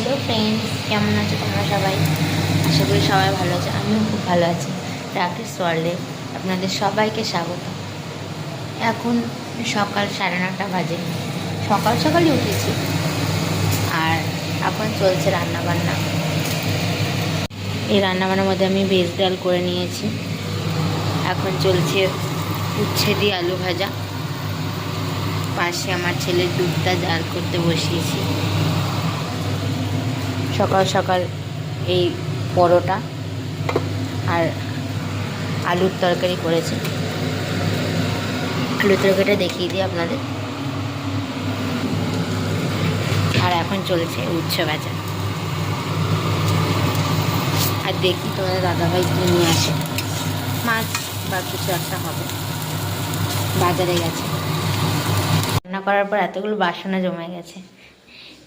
Hello friends কেমন আছো তোমরা সবাই? আশা করি সবাই ভালো আছে, আমিও খুব ভালো আছি। রাকেশ ওয়ার্ল্ডে আপনাদের সবাইকে স্বাগত। এখন সকাল সাড়ে নটা বাজে। সকাল সকালই উঠেছি। আর এখন চলছে রান্নাবান্না। এই রান্নাবান্নার মধ্যে আমি ভেজ ডাল করে নিয়েছি। এখন চলছে উচ্ছে দিয়ে আলু ভাজা। পাশে আমার ছেলের দুধটা জাল করতে বসিয়েছি। সকাল সকাল এই পরোটা আর আলুর তরকারি করেছি। আলুর তরকারিটা দেখিয়ে দিই আপনাদের। আর এখন চলছে উচ্ছে ভাজা আর দেখি তোমাদের দাদাভাই কী নিয়ে আসে। মাছ বা কিছু একটা হবে। বাজারে গেছে। রান্না করার পর এতগুলো বাসনা জমে গেছে।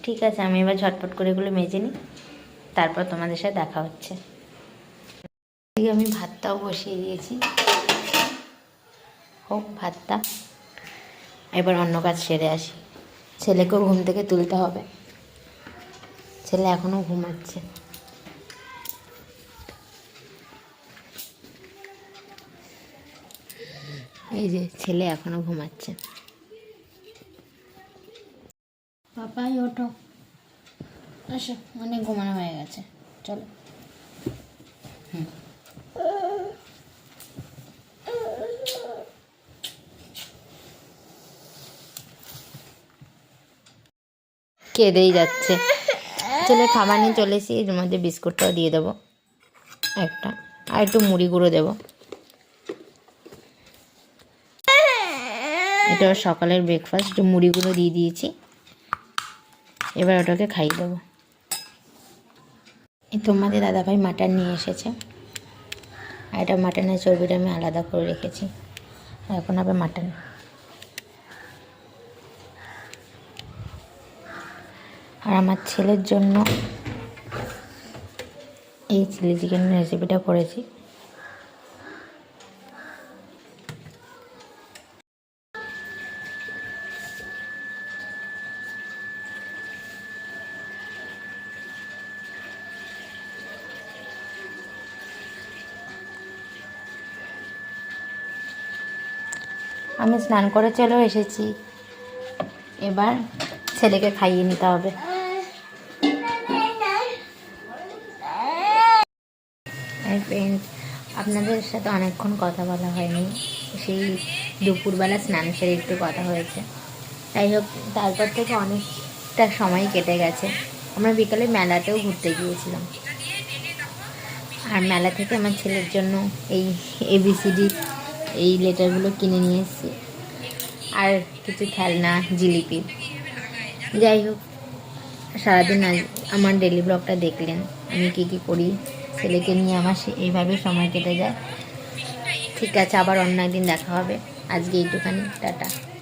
ঠিক আছে, আমি এবার ঝটপট করে এগুলো মেজে নিই, তারপর তোমাদের সাথে দেখা হচ্ছে। আমি ভাতটাও বসিয়ে দিয়েছি। হোক, ভাতটা। এবার অন্য কাজ সেরে আসি। ছেলেকেও ঘুম থেকে তুলতে হবে। ছেলে এখনও ঘুমাচ্ছে। এই যে, ছেলে এখনও ঘুমাচ্ছে। পাপাই, ওঠো। আসো, অনেক ঘুমানো হয়ে গেছে। চলো। হুম। কেঁদেই যাচ্ছে। ছেলে খাবার নিয়ে চলে এসেছি, এর মধ্যে বিস্কুটটাও দিয়ে দেবো। একটা। আর একটু মুড়ি গুঁড়ো দেবো। এটা সকালের ব্রেকফাস্ট একটু মুড়িগুলো দিয়ে দিয়েছি। এবার ওটাকে খাইয়ে দেবো। তোমাদের দাদাভাই মাটন নিয়ে এসেছে। আর এটা মাটনের চর্বিটা আমি আলাদা করে রেখেছি। এখন হবে মাটন। আর আমার ছেলের জন্য এই চিলি চিকেন রেসিপিটা করেছি। আমি স্নান করে চলেও এসেছি। এবার ছেলেকে খাইয়ে নিতে হবে। আপনাদের সাথে অনেকক্ষণ কথা বলা হয়নি। সেই দুপুরবেলা স্নান সেরে একটু কথা হয়েছে। যাই হোক, তারপর থেকে অনেকটা সময় কেটে গেছে। আমরা বিকালে মেলাতেও ঘুরতে গিয়েছিলাম। আর মেলা থেকে আমার ছেলের জন্য এই এবিসিডি এই লেটারগুলো কিনে নিয়ে এসেছি। আর কিছু খেলনা, জিলিপি। যাই হোক, সারাদিন আজ আমার ডেলি ব্লগটা দেখলেন। আমি কী কী করি, ছেলেকে নিয়ে আমার এইভাবে সময় কেটে যায়। ঠিক আছে, আবার অন্য একদিন দেখা হবে। আজকে এইটুখানি, টাটা।